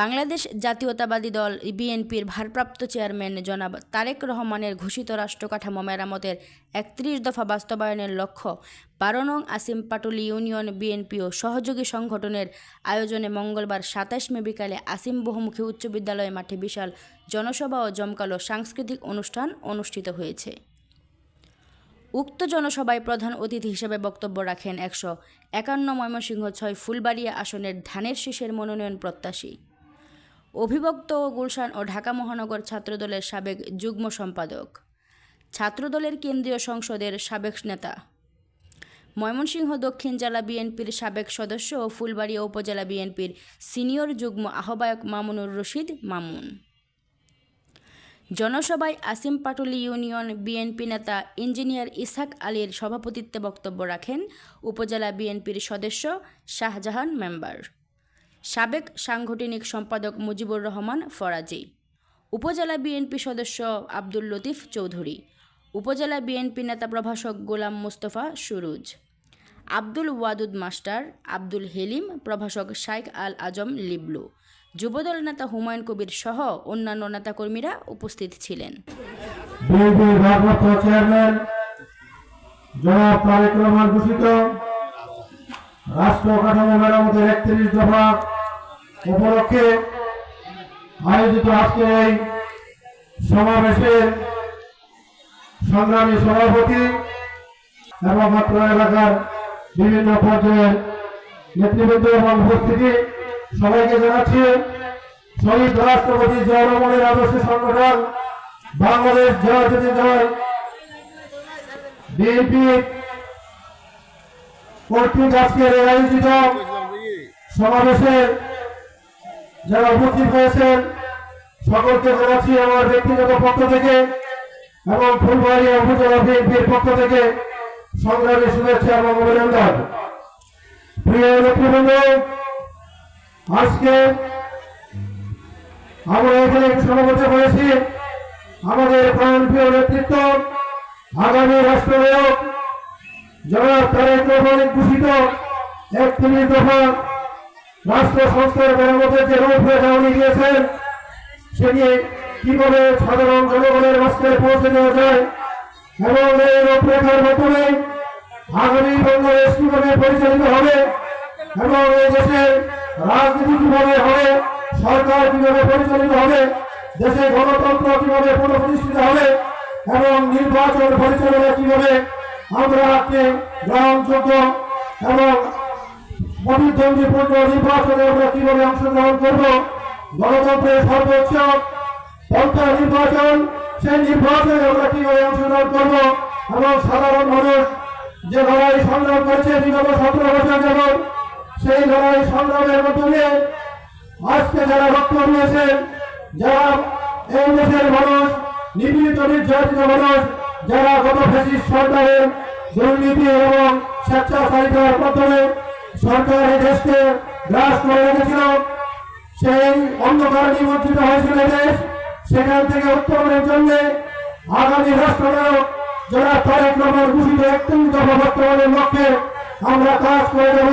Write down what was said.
বাংলাদেশ জাতীয়তাবাদী দল বিএনপির ভারপ্রাপ্ত চেয়ারম্যান জনাব তারেক রহমানের ঘোষিত রাষ্ট্রকাঠামো মেরামতের একত্রিশ দফা বাস্তবায়নের লক্ষ্য বারো নং আসিম পাটুলি ইউনিয়ন বিএনপি ও সহযোগী সংগঠনের আয়োজনে মঙ্গলবার সাতাশ মে বিকালে আসিম বহুমুখী উচ্চ বিদ্যালয় মাঠে বিশাল জনসভা ও জমকালো সাংস্কৃতিক অনুষ্ঠান অনুষ্ঠিত হয়েছে। উক্ত জনসভায় প্রধান অতিথি হিসেবে বক্তব্য রাখেন একশো একান্ন ময়মনসিংহ ছয় ফুলবাড়িয়া আসনের ধানের শীষের মনোনয়ন প্রত্যাশী। অভিভক্ত গুলশান ও ঢাকা মহানগর ছাত্রদলের সাবেক যুগ্ম সম্পাদক। ছাত্রদলের কেন্দ্রীয় সংসদের সাবেক নেতা। ময়মনসিংহ দক্ষিণ জেলা বিএনপির সাবেক সদস্য ও ফুলবাড়িয়া উপজেলা বিএনপির সিনিয়র যুগ্ম আহ্বায়ক মামুনুর রশিদ মামুন। জনসভায় আসিম পাটুলি ইউনিয়ন বিএনপি নেতা ইঞ্জিনিয়ার ইসাক আলীর সভাপতিত্বে বক্তব্য রাখেন উপজেলা বিএনপির সদস্য শাহজাহান মেম্বার। সাবেক সাংগঠনিক সম্পাদক মুজিবুর রহমান ফরাজি। উপজেলা বিএনপি সদস্য আব্দুল লতিফ চৌধুরী। উপজেলা বিএনপি নেতা প্রভাষক গোলাম মুস্তফা সুরুজ। আব্দুল ওয়াদুদ মাস্টার, আব্দুল হেলিম, প্রভাষক শাইখ আল আজম লিবলু। যুবদল নেতা হুমায়ুন কবির সহ অন্যান্য নেতাকর্মীরা উপস্থিত ছিলেন। রাষ্ট্র কাঠামো মেরামতের একত্রিশ দফা উপলক্ষে আয়োজিত আজকের এই সমাবেশের সংগ্রামী সভাপতি এবং মাত্র এলাকার বিভিন্ন পর্যায়ের নেতৃবৃন্দ এবং উপস্থিতি সবাইকে জানাচ্ছি, শহীদ রাষ্ট্রপতি জিয়া রহমানের আদর্শ সংগঠন বাংলাদেশ জয় যদি জয় বিএনপি কর্তৃক আজকের আয়োজিত সমাবেশে যারা উপস্থিত হয়েছেন, সকলকে জানাচ্ছি আমার ব্যক্তিগত পক্ষ থেকে এবং ফুলবাড়িয়া উপজেলা বিএনপির পক্ষ থেকে সংগ্রামী শুভেচ্ছা এবং অভিনন্দন। প্রিয় নেতৃবৃন্দ, আজকে আমরা এখানে সমাবেত হয়েছি। আমাদের প্রাণপ্রিয় নেতৃত্ব, আগামী রাষ্ট্রনায়ক জনাব তারেক রহমানের ঘোষিত একত্রিশ দফা রাষ্ট্র সংস্কার মেরামতের যে রূপরেখা উনি দিয়েছেন সেটি কীভাবে সাধারণ জনগণের রাস্তায় পৌঁছে দেওয়া যায় এবং এই রূপরেখার মাধ্যমে আগামী বাংলাদেশ কীভাবে পরিচালিত হবে এবং এই দেশের রাজনীতি কীভাবে হবে, সরকার কীভাবে পরিচালিত হবে, দেশে গণতন্ত্র কীভাবে পুনঃপ্রতিষ্ঠিত হবে এবং নির্বাচন পরিচালনা কীভাবে আমরা গ্রহণযোগ্য এবং প্রতিদ্বন্দ্বীপূর্ণ নির্বাচনে আমরা কীভাবে অংশগ্রহণ করব? গণতন্ত্রের সর্বোচ্চ পন্থা নির্বাচন, সেই নির্বাচনে আমরা কীভাবে অংশগ্রহণ করব? এবং সাধারণ মানুষ যে লড়াই সংগ্রাম করেছে বিগত সতেরো বছর যাবত সেই লড়াই সংগ্রামের মাধ্যমে আজকে যারা রক্ত দিয়েছেন, যারা এই দেশের মানুষ, নিপীড়িত, নির্যাতিত মানুষ, যারা গত ফেসিস সরকারের দুর্নীতি এবং স্বেচ্ছাচারিতার মাধ্যমে সরকার এই দেশকে গ্রাস করে রেখেছিল সেই অন্ধকার নিমন্ত্রিত হয়েছিল দেশ সেখান থেকে উত্তরণের জন্য আগামী রাষ্ট্রনায়ক যারা তারেক রহমান ঘোষিত একত্রিশ দফা বাস্তবায়নের লক্ষ্যে আমরা কাজ করে যাব।